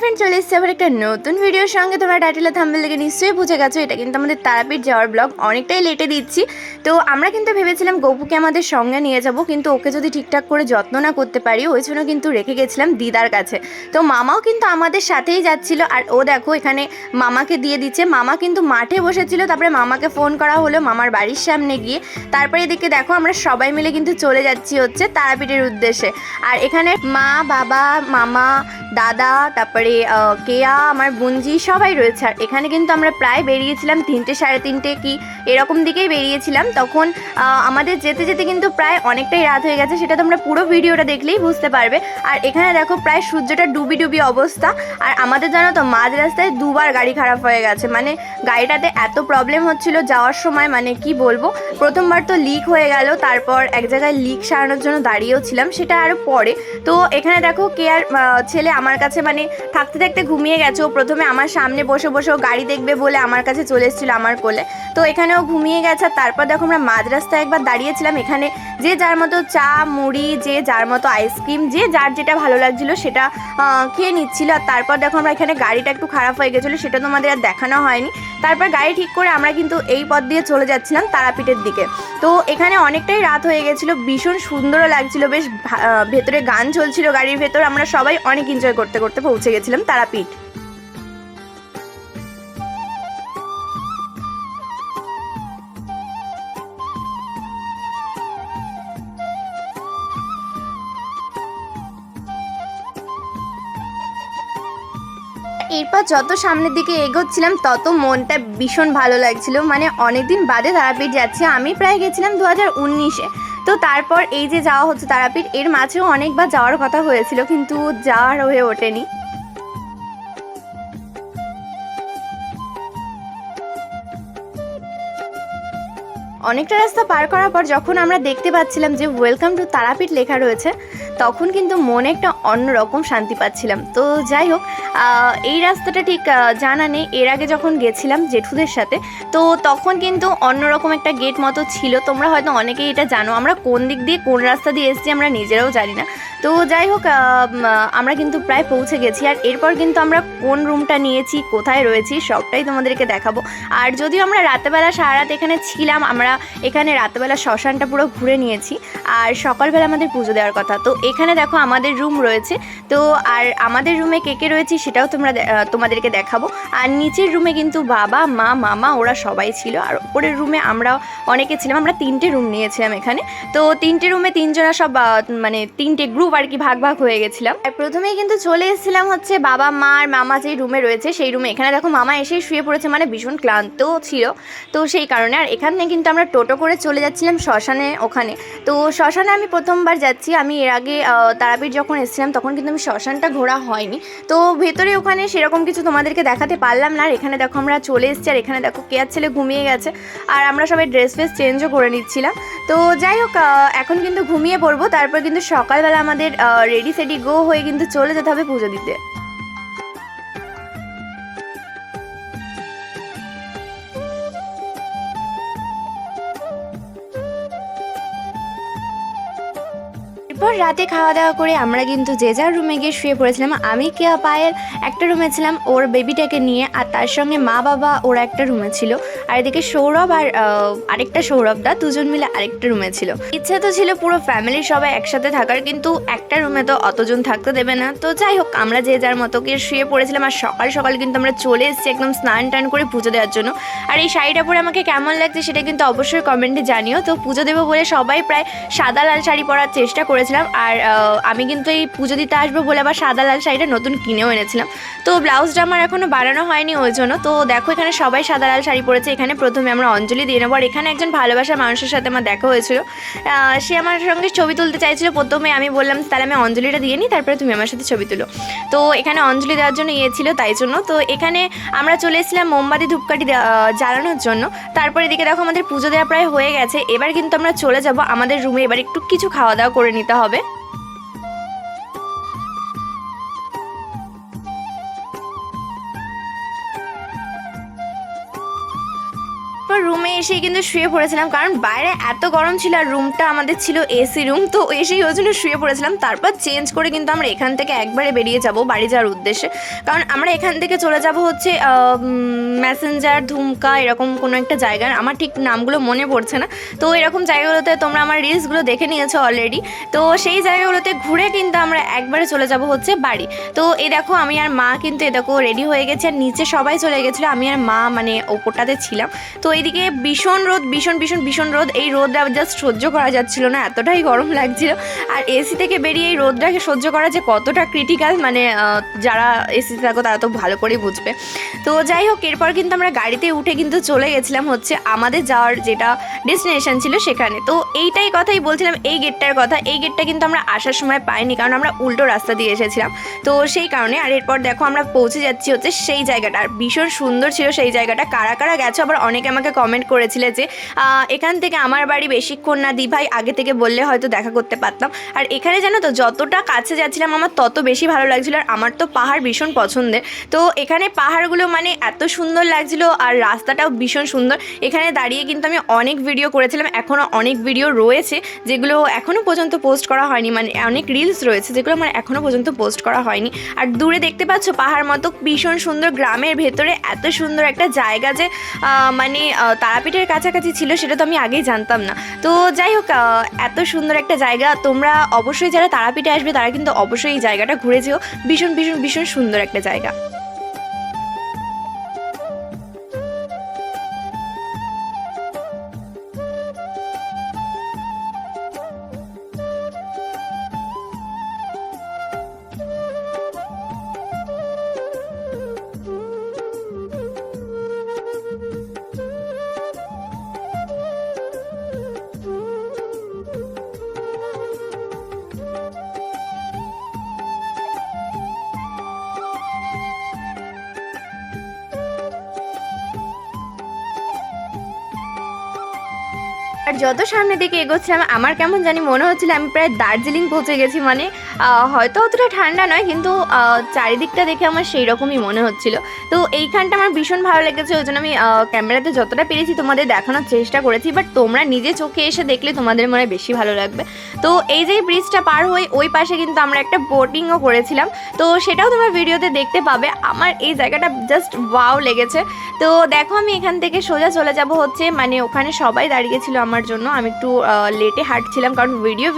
favorite friend চলে এসেছে আবার একটা নতুন ভিডিওর সঙ্গে। তোমরা টাইটেলে থাম্বেল থেকে নিশ্চয়ই বুঝে গেছো, এটা কিন্তু আমাদের তারাপীঠ যাওয়ার ব্লগ অনেকটাই লেটে দিচ্ছি। তো আমরা কিন্তু ভেবেছিলাম গপুকে আমাদের সঙ্গে নিয়ে যাব, কিন্তু ওকে যদি ঠিকঠাক করে যত্ন না করতে পারি, ওই জন্য কিন্তু রেখে গেছিলাম দিদার কাছে। তো মামাও কিন্তু আমাদের সাথেই যাচ্ছিল, আর ও দেখো এখানে মামাকে দিয়ে দিচ্ছে। মামা কিন্তু মাঠে বসেছিল, তারপরে মামাকে ফোন করা হলো মামার বাড়ির সামনে গিয়ে। তারপরে এদিকে দেখো আমরা সবাই মিলে কিন্তু চলে যাচ্ছি হচ্ছে তারাপীঠের উদ্দেশ্যে। আর এখানে মা, বাবা, মামা, দাদা, তারপরে কেয়া, আমার বুঞ্জি সবাই রয়েছে। আর এখানে কিন্তু আমরা প্রায় বেরিয়েছিলাম তিনটে সাড়ে তিনটে কি এরকম দিকেই বেরিয়েছিলাম। তখন আমাদের যেতে যেতে কিন্তু প্রায় অনেকটাই রাত হয়ে গেছে, সেটা তোমরা পুরো ভিডিওটা দেখলেই বুঝতে পারবে। আর এখানে দেখো প্রায় সূর্যটা ডুবি ডুবি অবস্থা। আর আমাদের জানো তো, মাঝ রাস্তায় দুবার গাড়ি খারাপ হয়ে গেছে। মানে গাড়িটাতে এত প্রবলেম হচ্ছিল যাওয়ার সময় মানে কি বলব? প্রথমবার তো লিক হয়ে গেল, তারপর এক জায়গায় লিক সারানোর জন্য দাঁড়িয়েও ছিলাম, সেটা আরও পরে। তো এখানে দেখো, কেয়ার ছেলে আমার কাছে মানে থাকতে থাকতে ঘুমিয়ে গেছে। ও প্রথমে আমার সামনে বসে বসে ও গাড়ি দেখবে বলে আমার কাছে চলে এসেছিল আমার কোলে। তো এখানেও ঘুমিয়ে গেছে আর তারপর দেখো আমরা মাঝ রাস্তায় একবার দাঁড়িয়েছিলাম। এখানে যে যার মতো চা, মুড়ি, যে যার মতো আইসক্রিম, যে যার যেটা ভালো লাগছিল সেটা খেয়ে নিচ্ছিল। আর তারপর দেখো আমরা এখানে গাড়িটা একটু খারাপ হয়ে গেছিল, সেটা তোমাদের আর দেখানো হয়নি। তারপর গাড়ি ঠিক করে আমরা কিন্তু এই পথ দিয়ে চলে যাচ্ছিলাম তারাপীঠের দিকে। তো এখানে অনেকটাই রাত হয়ে গেছিল, ভীষণ সুন্দরও লাগছিল, বেশ ভেতরে গান চলছিল গাড়ির ভেতর। আমরা সবাই অনেক এনজয় করতে করতে পৌঁছে গেছিলাম। তারাপীঠ। এরপর যত সামনের দিকে এগোচ্ছিলাম, তত মনটা ভীষণ ভালো লাগছিল। মানে অনেকদিন বাদে তারাপীঠ যাচ্ছি। আমি প্রায় গেছিলাম দু হাজার উনিশে। তো তারপর এই যে যাওয়া হচ্ছে তারাপীঠ, এর মাঝেও অনেকবার যাওয়ার কথা হয়েছিল, কিন্তু যাওয়ার হয়ে ওঠেনি। অনেকটা রাস্তা পার করার পর যখন আমরা দেখতে পাচ্ছিলাম যে ওয়েলকাম টু তারাপীঠ লেখা রয়েছে, তখন কিন্তু মনে একটা অন্যরকম শান্তি পাচ্ছিলাম। তো যাই হোক এই রাস্তাটা ঠিক জানা নেই। এর আগে যখন গেছিলাম জেঠুদের সাথে, তো তখন কিন্তু অন্যরকম একটা গেট মতো ছিল। তোমরা হয়তো অনেকেই এটা জানো। আমরা কোন দিক দিয়ে কোন রাস্তা দিয়ে এসেছি আমরা নিজেরাও জানি না। তো যাই হোক আমরা কিন্তু প্রায় পৌঁছে গেছি। আর এরপর কিন্তু আমরা কোন রুমটা নিয়েছি, কোথায় রয়েছি, সবটাই তোমাদেরকে দেখাবো। আর যদিও আমরা রাতেবেলা সারা রাত এখানে ছিলাম, আমরা এখানে রাতেবেলা শ্মশানটা পুরো ঘুরে নিয়েছি। আর সকালবেলা আমাদের পুজো দেওয়ার কথা। তো এখানে দেখো আমাদের রুম রয়েছে। তো আর আমাদের রুমে কে কে রয়েছে সেটাও তোমরা তোমাদেরকে দেখাবো। আর নিচের রুমে কিন্তু বাবা, মা, মামা ওরা সবাই ছিল। আর ওপরের রুমে আমরা অনেকে ছিলাম। আমরা তিনটে রুম নিয়েছিলাম এখানে। তো তিনটে রুমে তিনজনা সব মানে তিনটে গ্রুপ আর কি ভাগ ভাগ হয়ে গেছিলাম। প্রথমেই কিন্তু চলে এসেছিলাম হচ্ছে বাবা, মা আর মামা যেই রুমে রয়েছে, সেই রুমে এখানে দেখো মামা এসেই শুয়ে পড়েছে মানে ভীষণ ক্লান্ত ছিল। তো সেই কারণে আর এখানে কিন্তু আমরা টোটো করে চলে যাচ্ছিলাম শ্মশানে ওখানে। তো শ্মশানে আমি প্রথমবার যাচ্ছি। আমি এর আগে তারাপীঠ যখন এসেছিলাম, তখন কিন্তু আমি শ্মশানটা ঘোরা হয়নি। তো ভেতরে ওখানে সেরকম কিছু তোমাদেরকে দেখাতে পারলাম না। আর এখানে দেখো আমরা চলে এসেছি, আর এখানে দেখো কেয়ার ছেলে ঘুমিয়ে গেছে। আর আমরা সবাই ড্রেস ফ্রেস চেঞ্জও করে নিচ্ছিলাম। তো যাই হোক এখন কিন্তু ঘুমিয়ে পড়ব। তারপর কিন্তু সকালবেলা আমাদের রেডি সেডি গো হয়ে কিন্তু চলে যেতে হবে পুজো দিতে। রাতে খাওয়া দাওয়া করে আমরা কিন্তু যে যার রুমে গিয়ে শুয়ে পড়েছিলাম, আমি কেয়া পায়ের একটা রুমে ছিলাম ওর বেবিটাকে নিয়ে আর তার সঙ্গে মা বাবা ওরা একটা রুমে ছিল। আর এদিকে সৌরভ আর আরেকটা সৌরভ দা দুজন মিলে আরেকটা রুমে ছিল। ইচ্ছা তো ছিল পুরো ফ্যামিলির সবাই একসাথে থাকার, কিন্তু একটা রুমে তো অতজন থাকতে দেবে না। তো যাই হোক, আমরা যে যার মতো গিয়ে শুয়ে পড়েছিলাম আর সকাল সকাল কিন্তু আমরা চলে এসেছি একদম স্নান টান করে পুজো দেওয়ার জন্য। আর এই শাড়িটা পরে আমাকে কেমন লাগছে সেটা কিন্তু অবশ্যই কমেন্টে জানিও। তো পুজো দেবো বলে সবাই প্রায় সাদা লাল শাড়ি পরার চেষ্টা করেছিলাম। আর আমি কিন্তু এই পুজো দিতে আসব বলে আবার সাদা লাল শাড়িটা নতুন কিনেও এনেছিলাম। তো ব্লাউজটা আমার এখনও বানানো হয়নি ওই জন্য। তো দেখো এখানে সবাই সাদা লাল শাড়ি পরেছে। এখানে প্রথমে আমরা অঞ্জলি দিয়ে নেব। আর এখানে একজন ভালোবাসার মানুষের সাথে আমার দেখা হয়েছিল। সে আমার সঙ্গে ছবি তুলতে চাইছিল। প্রথমে আমি বললাম, তাহলে আমি অঞ্জলিটা দিয়ে নিই তারপরে তুমি আমার সাথে ছবি তুলো। তো এখানে অঞ্জলি দেওয়ার জন্য ইয়ে ছিল তাই জন্য। তো এখানে আমরা চলে এসেছিলাম মোমবাতি ধূপকাঠি জ্বালানোর জন্য। তারপরে এদিকে দেখো আমাদের পুজো দেওয়া প্রায় হয়ে গেছে। এবার কিন্তু আমরা চলে যাব। আমাদের রুমে এবার একটু কিছু খাওয়া দাওয়া করে নিতে হবে। এসেই কিন্তু শুয়ে পড়েছিলাম। কারণ বাইরে এত গরম ছিল আর রুমটা আমাদের ছিল এসি রুম তো এসেই ওই জন্য শুয়ে পড়েছিলাম। তারপর চেঞ্জ করে কিন্তু আমরা এখান থেকে একবারে বেরিয়ে যাব বাড়ি যাওয়ার উদ্দেশ্যে। কারণ আমরা এখান থেকে চলে যাব হচ্ছে ম্যাসেঞ্জার ধুমকা, এরকম কোনো একটা জায়গার। আমার ঠিক নামগুলো মনে পড়ছে না। তো এরকম জায়গাগুলোতে তোমরা আমার রিলসগুলো দেখে নিয়েছো অলরেডি তো সেই জায়গাগুলোতে ঘুরে কিন্তু আমরা একবারে চলে যাব হচ্ছে বাড়ি। তো এই দেখো আমি আর মা কিন্তু এ দেখো রেডি হয়ে গেছে। আর নিচে সবাই চলে গেছিল। আমি আর মা মানে ওপরটাতে ছিলাম। তো এইদিকে ভীষণ রোদ, ভীষণ ভীষণ ভীষণ রোদ। এই রোদটা জাস্ট সহ্য করা যাচ্ছিল না, এতটাই গরম লাগছিল। আর এসি থেকে বেরিয়ে এই রোদটাকে সহ্য করা যে কতটা ক্রিটিক্যাল মানে যারা এসি থাকো তারা তো ভালো করেই বুঝবে। তো যাই হোক, এরপর কিন্তু আমরা গাড়িতে উঠে কিন্তু চলে গেছিলাম হচ্ছে আমাদের যাওয়ার যেটা ডেস্টিনেশন ছিল সেখানে। তো এইটাই কথাই বলছিলাম, এই গেটটার কথা। এই গেটটা কিন্তু আমরা আসার সময় পাইনি, কারণ আমরা উল্টো রাস্তা দিয়ে এসেছিলাম। তো সেই কারণে, আর এরপর দেখো আমরা পৌঁছে যাচ্ছি হচ্ছে সেই জায়গাটা। আর ভীষণ সুন্দর ছিল সেই জায়গাটা। কারা কারা গেছো? আবার অনেকে আমাকে কমেন্ট করেছিলে যে এখান থেকে আমার বাড়ি বেশিক্ষণ না দি ভাই আগে থেকে বললে হয়তো দেখা করতে পারতাম। আর এখানে জানো তো যতটা কাছে যাচ্ছিলাম আমার তত বেশি ভালো লাগছিল আর আমার তো পাহাড় ভীষণ পছন্দের। তো এখানে পাহাড়গুলো মানে এত সুন্দর লাগছিল আর রাস্তাটাও ভীষণ সুন্দর। এখানে দাঁড়িয়ে কিন্তু আমি অনেক ভিডিও করেছিলাম এখনও অনেক ভিডিও রয়েছে যেগুলো এখনও পর্যন্ত পোস্ট করা হয়নি মানে অনেক রিলস রয়েছে যেগুলো আমার এখনও পর্যন্ত পোস্ট করা হয়নি। আর দূরে দেখতে পাচ্ছ পাহাড় মতো ভীষণ সুন্দর গ্রামের ভেতরে এত সুন্দর একটা জায়গা যে মানে আহ, তারাপীঠের কাছাকাছি ছিল সেটা তো আমি আগেই জানতাম না। তো যাই হোক এত সুন্দর একটা জায়গা। তোমরা অবশ্যই যারা তারাপীঠে আসবে, তারা কিন্তু অবশ্যই এই জায়গাটা ঘুরে যেও। ভীষণ ভীষণ ভীষণ সুন্দর একটা জায়গা। আর যত সামনে দিকে এগোচ্ছিলাম, আমার কেমন জানি মনে হচ্ছিল আমি প্রায় দার্জিলিং পৌঁছে গেছি মানে হয়তো অতটা ঠান্ডা নয়, কিন্তু চারিদিকটা দেখে আমার সেই রকমই মনে হচ্ছিল। তো এইখানটা আমার ভীষণ ভালো লেগেছে, ওই জন্য আমি ক্যামেরাতে যতটা পেরেছি তোমাদের দেখানোর চেষ্টা করেছি, বাট তোমরা নিজে চোখে এসে দেখলে তোমাদের মনে বেশি ভালো লাগবে। তো এই যে ব্রিজটা পার হয়ে ওই পাশে কিন্তু আমরা একটা বোটিংও করেছিলাম। তো সেটাও তোমরা ভিডিওতে দেখতে পাবে। আমার এই জায়গাটা জাস্ট ওয়াও লেগেছে। তো দেখো আমি এখান থেকে সোজা চলে যাব হচ্ছে মানে ওখানে সবাই দাঁড়িয়েছিল আমার জন্য। আমি একটু লেটে হাঁটছিলাম কারণ ভিডিও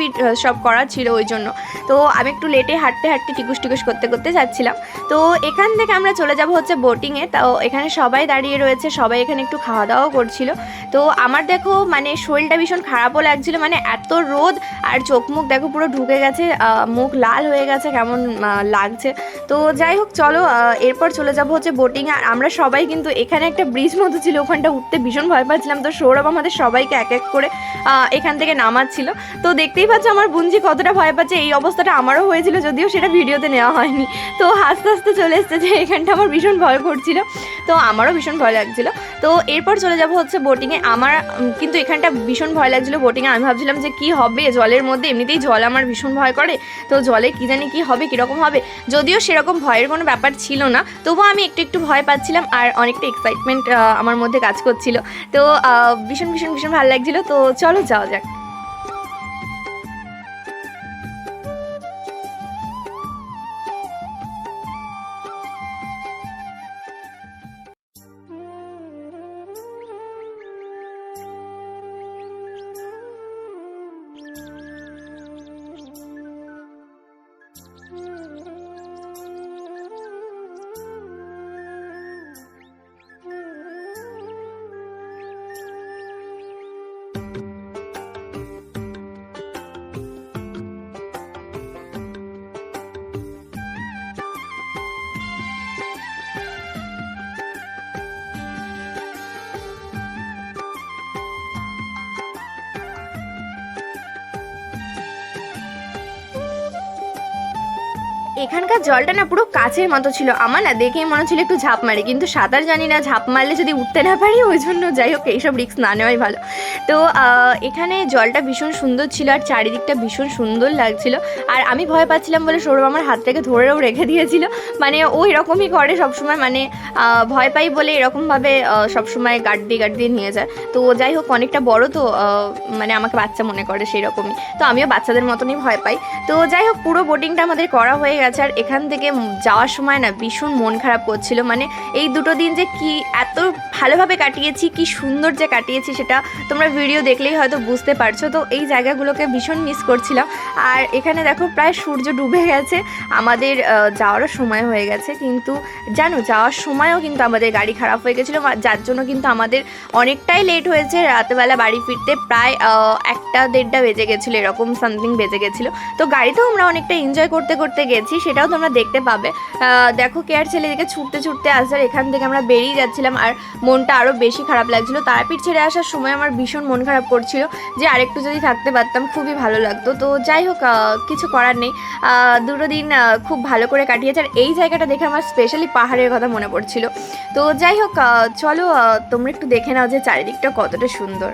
সব করা ছিল ওই জন্য। তো আমি একটু লেটে হাঁটতে হাঁটতে টিকুস টিকুস করতে করতে যাচ্ছিলাম। তো এখান থেকে আমরা চলে যাব হচ্ছে বোটিংয়ে তো এখানে সবাই দাঁড়িয়ে রয়েছে, সবাই এখানে একটু খাওয়া দাওয়াও করছিল। তো আমার দেখো মানে শরীরটা ভীষণ খারাপও লাগছিল। মানে এত রোদ আর চোখ মুখ দেখো পুরো ঢুকে গেছে মুখ লাল হয়ে গেছে, কেমন লাগছে। তো যাই হোক, চলো এরপর চলে যাব হচ্ছে বোটিং আর আমরা সবাই কিন্তু এখানে একটা ব্রিজ মতো ছিল, ওখানটা উঠতে ভীষণ ভয় পাচ্ছিলাম। তো সৌরভ আমাদের সবাইকে এক এক করে এখান থেকে নামাচ্ছিল। তো দেখতেই পাচ্ছ আমার বুঞ্জি কতটা ভয় পাচ্ছে, এই অবস্থাটা আমারও হয়েছিল, যদিও সেটা ভিডিওতে নেওয়া হয়নি। তো হাসতে হাসতে চলে এসছে যে এখানটা আমার ভীষণ ভয় করছিল। তো আমারও ভীষণ ভয় লাগছিল। তো এরপর চলে যাব হচ্ছে বোটিংয়ে আমার কিন্তু এখানটা ভীষণ ভয় লাগছিল বোটিংয়ে আমি ভাবছিলাম যে কি হবে, জলের মধ্যে এমনিতেই জল আমার ভীষণ ভয় করে। তো জলে কী জানি কী হবে, কীরকম হবে? যদিও সেরকম ভয়ের কোনো ব্যাপার ছিল না, তবুও আমি একটু একটু ভয় পাচ্ছিলাম আর অনেকটা এক্সাইটমেন্ট আমার মধ্যে কাজ করছিল। তো ভীষণ ভীষণ ভীষণ ভালো লাগছিল। তো চলো যাওয়া যাক। এখানকার জলটা না পুরো কাচের মতো ছিল। আমার না দেখেই মনে হচ্ছিল একটু ঝাঁপ মারি, কিন্তু সাঁতার জানি না, ঝাঁপ মারলে যদি উঠতে না পারি, ওই জন্য যাই হোক, এইসব রিস্ক না নেওয়াই ভালো। তো এখানে জলটা ভীষণ সুন্দর ছিল আর চারিদিকটা ভীষণ সুন্দর লাগছিল। আর আমি ভয় পাচ্ছিলাম বলে সৌরভ আমার হাতটাকে ধরেও রেখে দিয়েছিল। মানে ও এরকমই করে সবসময় মানে ভয় পাই বলে এরকমভাবে সবসময় গার্ড দিয়ে গার্ড দিয়ে নিয়ে যায়। তো যাই হোক, অনেকটা বড় তো মানে আমাকে বাচ্চা মনে করে সেই রকমই তো আমিও বাচ্চাদের মতনই ভয় পাই। তো যাই হোক, পুরো বোটিংটা আমাদের করা হয়ে গেছে। আর এখান থেকে যাওয়ার সময় না ভীষণ মন খারাপ করছিল। মানে এই দুটো দিন যে কি এত ভালোভাবে কাটিয়েছি, কি সুন্দর যে কাটিয়েছি সেটা তোমরা ভিডিও দেখলেই হয়তো বুঝতে পারছ। তো এই জায়গাগুলোকে ভীষণ মিস করছিলাম। আর এখানে দেখো প্রায় সূর্য ডুবে গেছে। আমাদের যাওয়ারও সময় হয়ে গেছে। কিন্তু জানো, যাওয়ার সময়ও কিন্তু আমাদের গাড়ি খারাপ হয়ে গেছিল। যার জন্য কিন্তু আমাদের অনেকটাই লেট হয়েছে। রাতেবেলা বাড়ি ফিরতে প্রায় একটা দেড়টা বেজে গেছিল, এরকম সামথিং বেজে গেছিল। তো গাড়িতেও আমরা অনেকটা এনজয় করতে করতে গেছি। সেটাও তোমরা দেখতে পাবে। দেখো কেয়ার ছেলেদিকে ছুটতে ছুটতে আসার এখান থেকে আমরা বেরিয়ে যাচ্ছিলাম আর মনটা আরও বেশি খারাপ লাগছিল। তারাপীঠ ছেড়ে আসার সময় আমার ভীষণ মন খারাপ করছিল যে আরেকটু যদি থাকতে পারতাম, খুবই ভালো লাগতো। তো যাই হোক কিছু করার নেই। দুটো দিন খুব ভালো করে কাটিয়েছে আর এই জায়গাটা দেখে আমার স্পেশালি পাহাড়ের কথা মনে পড়ছিল। তো যাই হোক চলো তোমরা একটু দেখে নাও যে চারিদিকটা কতটা সুন্দর।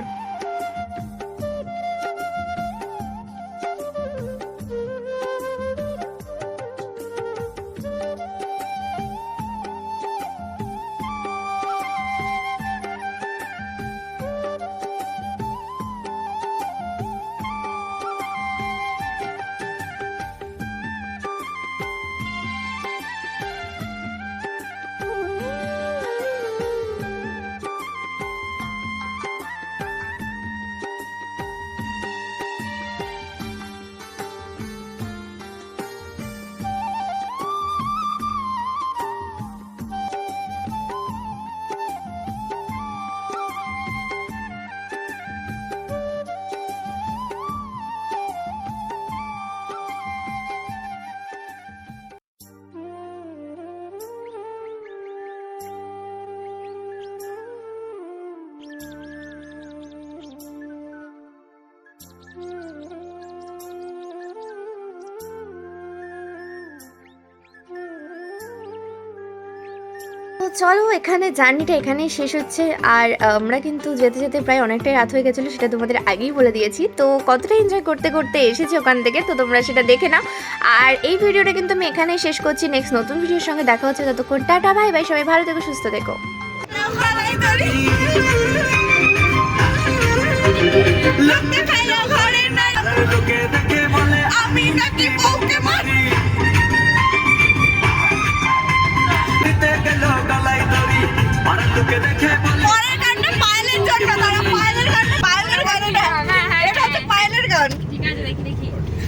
চলো, এখানে জার্নিটা এখানেই শেষ হচ্ছে। আর আমরা কিন্তু যেতে যেতে প্রায় অনেকটাই রাত হয়ে গেছিল, সেটা তোমাদের আগেই বলে দিয়েছি। তো কতটা এনজয় করতে করতে এসেছি ওখান থেকে, তো তোমরা সেটা দেখে নাও। আর এই ভিডিওটা কিন্তু আমি এখানেই শেষ করছি। নেক্সট নতুন ভিডিওর সঙ্গে দেখা হচ্ছে ততক্ষণ, টাটা ভাই ভাই সবাই ভালো থেকো, সুস্থ থেকো। পরের গানটা পায়েলের জন্য তারা পায়েলের গান পায়েলের গান এটা। এটা হচ্ছে পায়েলের গান।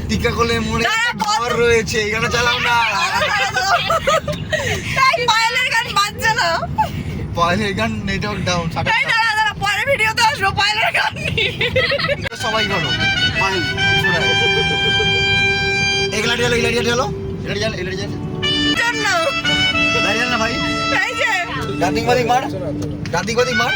টিকা করলে মনে ঘর রয়েছে এখানে চালাও না। তাই পায়েলের গান বাজছে না। পয়লের গান নেটওয়ার্ক ডাউন তাই দাঁড়া দাঁড়া পরের ভিডিওতে আসব পায়েলের গান সবাই করো। পায়েল এগুলাটি গেলো এগুলাটি গেলো এগুলাটি জান এগুলাটি জান জন্য। দাঁড়িয়ে না ভাই। এই যে ডান্ডিং বাদিক মার ডান্ডিং বাদিক মার